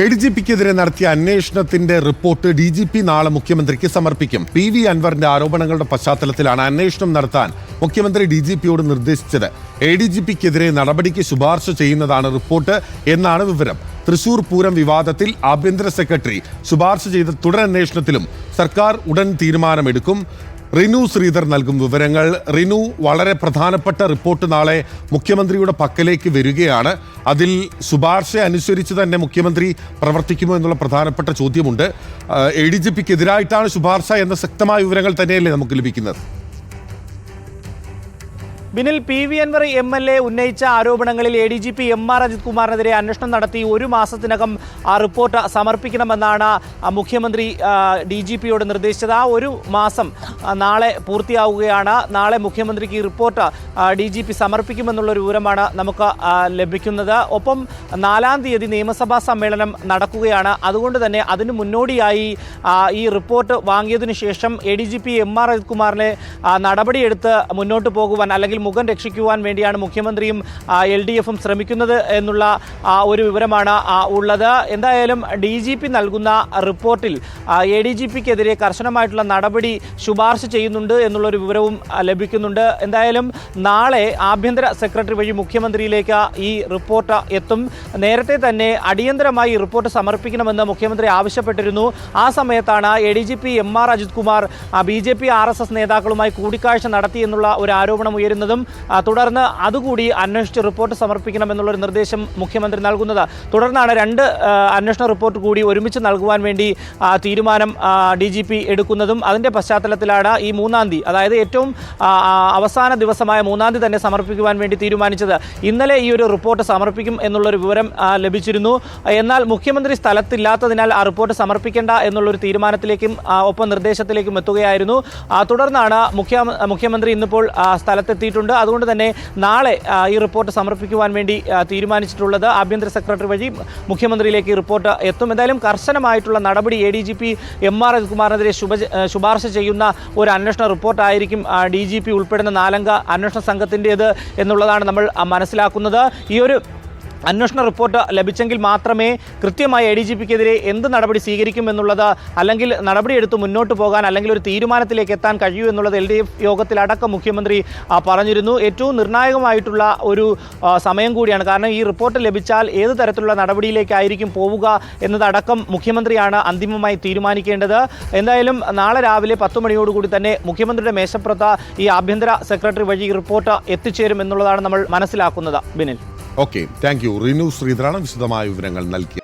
A D G പിക്കെതിരെ നടത്തിയ അന്വേഷണത്തിന്റെ റിപ്പോർട്ട് ഡി ജി പി നാളെ മുഖ്യമന്ത്രിക്ക് സമർപ്പിക്കും. പി വി അൻവറിന്റെ ആരോപണങ്ങളുടെ പശ്ചാത്തലത്തിലാണ് അന്വേഷണം നടത്താൻ മുഖ്യമന്ത്രി ഡി ജി പിയോട് നിർദ്ദേശിച്ചത്. എ ഡി ജി പിക്കെതിരെ നടപടിക്ക് ശുപാർശ ചെയ്യുന്നതാണ് റിപ്പോർട്ട് എന്നാണ് വിവരം. തൃശൂർ പൂരം വിവാദത്തിൽ ആഭ്യന്തര സെക്രട്ടറി ശുപാർശ ചെയ്ത തുടരന്വേഷണത്തിലും സർക്കാർ ഉടൻ തീരുമാനമെടുക്കും. റിനു ശ്രീധർ നൽകും വിവരങ്ങൾ. റിനു വളരെ പ്രധാനപ്പെട്ട റിപ്പോർട്ട് നാളെ മുഖ്യമന്ത്രിയുടെ പക്കലേക്ക് വരികയാണ്. അതിൽ ശുപാർശ അനുസരിച്ച് തന്നെ മുഖ്യമന്ത്രി പ്രവർത്തിക്കുമോ എന്നുള്ള പ്രധാനപ്പെട്ട ചോദ്യമുണ്ട്. എ ഡി ജി പിക്ക് എതിരായിട്ടാണ് ശുപാർശ എന്ന ശക്തമായ വിവരങ്ങൾ തന്നെയല്ലേ നമുക്ക് ലഭിക്കുന്നത്? Binil P V Anvar M L A ഉന്നയിച്ച ആരോപണങ്ങളിൽ A D G P M R Ajith കുമാറിനെതിരെ അന്വേഷണം നടത്തി ഒരു മാസത്തിനകം ആ റിപ്പോർട്ട് സമർപ്പിക്കണമെന്നാണ് മുഖ്യമന്ത്രി ഡി ജി പിയോട് നിർദ്ദേശിച്ചത്. ആ ഒരു മാസം നാളെ പൂർത്തിയാവുകയാണ്. നാളെ മുഖ്യമന്ത്രിക്ക് ഈ റിപ്പോർട്ട് ഡി ജി പി സമർപ്പിക്കുമെന്നുള്ള വിവരമാണ് നമുക്ക് ലഭിക്കുന്നത്. ഒപ്പം നാലാം തീയതി നിയമസഭാ സമ്മേളനം നടക്കുകയാണ്. അതുകൊണ്ട് തന്നെ അതിന് മുന്നോടിയായി ഈ റിപ്പോർട്ട് വാങ്ങിയതിനു ശേഷം A D G P M R Ajith കുമാറിനെ നടപടിയെടുത്ത് മുന്നോട്ട് പോകുവാൻ അല്ലെങ്കിൽ മുഖം രക്ഷിക്കുവാൻ വേണ്ടിയാണ് മുഖ്യമന്ത്രിയും എൽ ഡി എഫും ശ്രമിക്കുന്നത് എന്നുള്ള ഒരു വിവരമാണ് ഉള്ളത്. എന്തായാലും ഡി ജി പി നൽകുന്ന റിപ്പോർട്ടിൽ എ ഡി ജി പിക്കെതിരെ കർശനമായിട്ടുള്ള നടപടി ശുപാർശ ചെയ്യുന്നുണ്ട് എന്നുള്ളൊരു വിവരവും ലഭിക്കുന്നുണ്ട്. എന്തായാലും നാളെ ആഭ്യന്തര സെക്രട്ടറി വഴി മുഖ്യമന്ത്രിയിലേക്ക് ഈ റിപ്പോർട്ട് എത്തും. നേരത്തെ തന്നെ അടിയന്തരമായി റിപ്പോർട്ട് സമർപ്പിക്കണമെന്ന് മുഖ്യമന്ത്രി ആവശ്യപ്പെട്ടിരുന്നു. ആ സമയത്താണ് A D G P M R Ajith Kumar B J P R S S നേതാക്കളുമായി കൂടിക്കാഴ്ച നടത്തി എന്നുള്ള ഒരു ആരോപണം ഉയരുന്നതും. ആ, തുടർന്ന് അതുകൂടി അന്വേഷിച്ച് റിപ്പോർട്ട് സമർപ്പിക്കണമെന്നുള്ളൊരു നിർദ്ദേശം മുഖ്യമന്ത്രി നൽകുന്നത്. തുടർന്നാണ് രണ്ട് അന്വേഷണ റിപ്പോർട്ട് കൂടി ഒരുമിച്ച് നൽകുവാൻ വേണ്ടി തീരുമാനം ഡി ജി പി എടുക്കുന്നതും അതിന്റെ പശ്ചാത്തലത്തിലാണ് ഈ മൂന്നാം തീയതി അതായത് ഏറ്റവും അവസാന ദിവസമായ മൂന്നാം തീയതി തന്നെ സമർപ്പിക്കുവാൻ വേണ്ടി തീരുമാനിച്ചത്. ഇന്നലെ ഈ ഒരു റിപ്പോർട്ട് സമർപ്പിക്കും എന്നുള്ളൊരു വിവരം ലഭിച്ചിരുന്നു. എന്നാൽ മുഖ്യമന്ത്രി സ്ഥലത്തില്ലാത്തതിനാൽ ആ റിപ്പോർട്ട് സമർപ്പിക്കേണ്ട എന്നുള്ളൊരു തീരുമാനത്തിലേക്കും ഒപ്പം നിർദ്ദേശത്തിലേക്കും എത്തുകയായിരുന്നു. തുടർന്നാണ് മുഖ്യ മുഖ്യമന്ത്രി ഇന്നിപ്പോൾ ആ, സ്ഥലത്തെത്തിയിട്ടുണ്ട് അതുകൊണ്ട് തന്നെ നാളെ ഈ റിപ്പോർട്ട് സമർപ്പിക്കുവാൻ വേണ്ടി തീരുമാനിച്ചിട്ടുള്ളത് ആഭ്യന്തര സെക്രട്ടറി വഴി മുഖ്യമന്ത്രിയിലേക്ക് റിപ്പോർട്ട് എത്തും. എന്തായാലും കർശനമായിട്ടുള്ള നടപടി A D G P M R രവികുമാറിനെതിരെ ശുപാർശ ചെയ്യുന്ന ഒരു അന്വേഷണ റിപ്പോർട്ടായിരിക്കും ഡി ജി പി ഉൾപ്പെടുന്ന നാലംഗ അന്വേഷണ സംഘത്തിന്റേത് എന്നുള്ളതാണ് നമ്മൾ മനസ്സിലാക്കുന്നത്. ഈ ഒരു അന്വേഷണ റിപ്പോർട്ട് ലഭിച്ചെങ്കിൽ മാത്രമേ കൃത്യമായി എ ഡി ജി പിക്കെതിരെ എന്ത് നടപടി സ്വീകരിക്കുമെന്നുള്ളത് അല്ലെങ്കിൽ നടപടിയെടുത്ത് മുന്നോട്ട് പോകാൻ അല്ലെങ്കിൽ ഒരു തീരുമാനത്തിലേക്ക് എത്താൻ കഴിയൂ എന്നുള്ളത് എൽ ഡി എഫ് യോഗത്തിലടക്കം മുഖ്യമന്ത്രി പറഞ്ഞിരുന്നു. ഏറ്റവും നിർണായകമായിട്ടുള്ള ഒരു സമയം കൂടിയാണ്. കാരണം ഈ റിപ്പോർട്ട് ലഭിച്ചാൽ ഏത് തരത്തിലുള്ള നടപടിയിലേക്കായിരിക്കും പോവുക എന്നതടക്കം മുഖ്യമന്ത്രിയാണ് അന്തിമമായി തീരുമാനിക്കേണ്ടത്. എന്തായാലും നാളെ രാവിലെ പത്ത് മണിയോടുകൂടി തന്നെ മുഖ്യമന്ത്രിയുടെ മേശപ്പുറത്ത് ഈ ആഭ്യന്തര സെക്രട്ടറി വഴി റിപ്പോർട്ട് എത്തിച്ചേരും എന്നുള്ളതാണ് നമ്മൾ മനസ്സിലാക്കുന്നത്. Binil. Okay thank you Rinu ശ്രീധരാണ് വിശദമായ വിവരങ്ങൾ നൽകിയത്.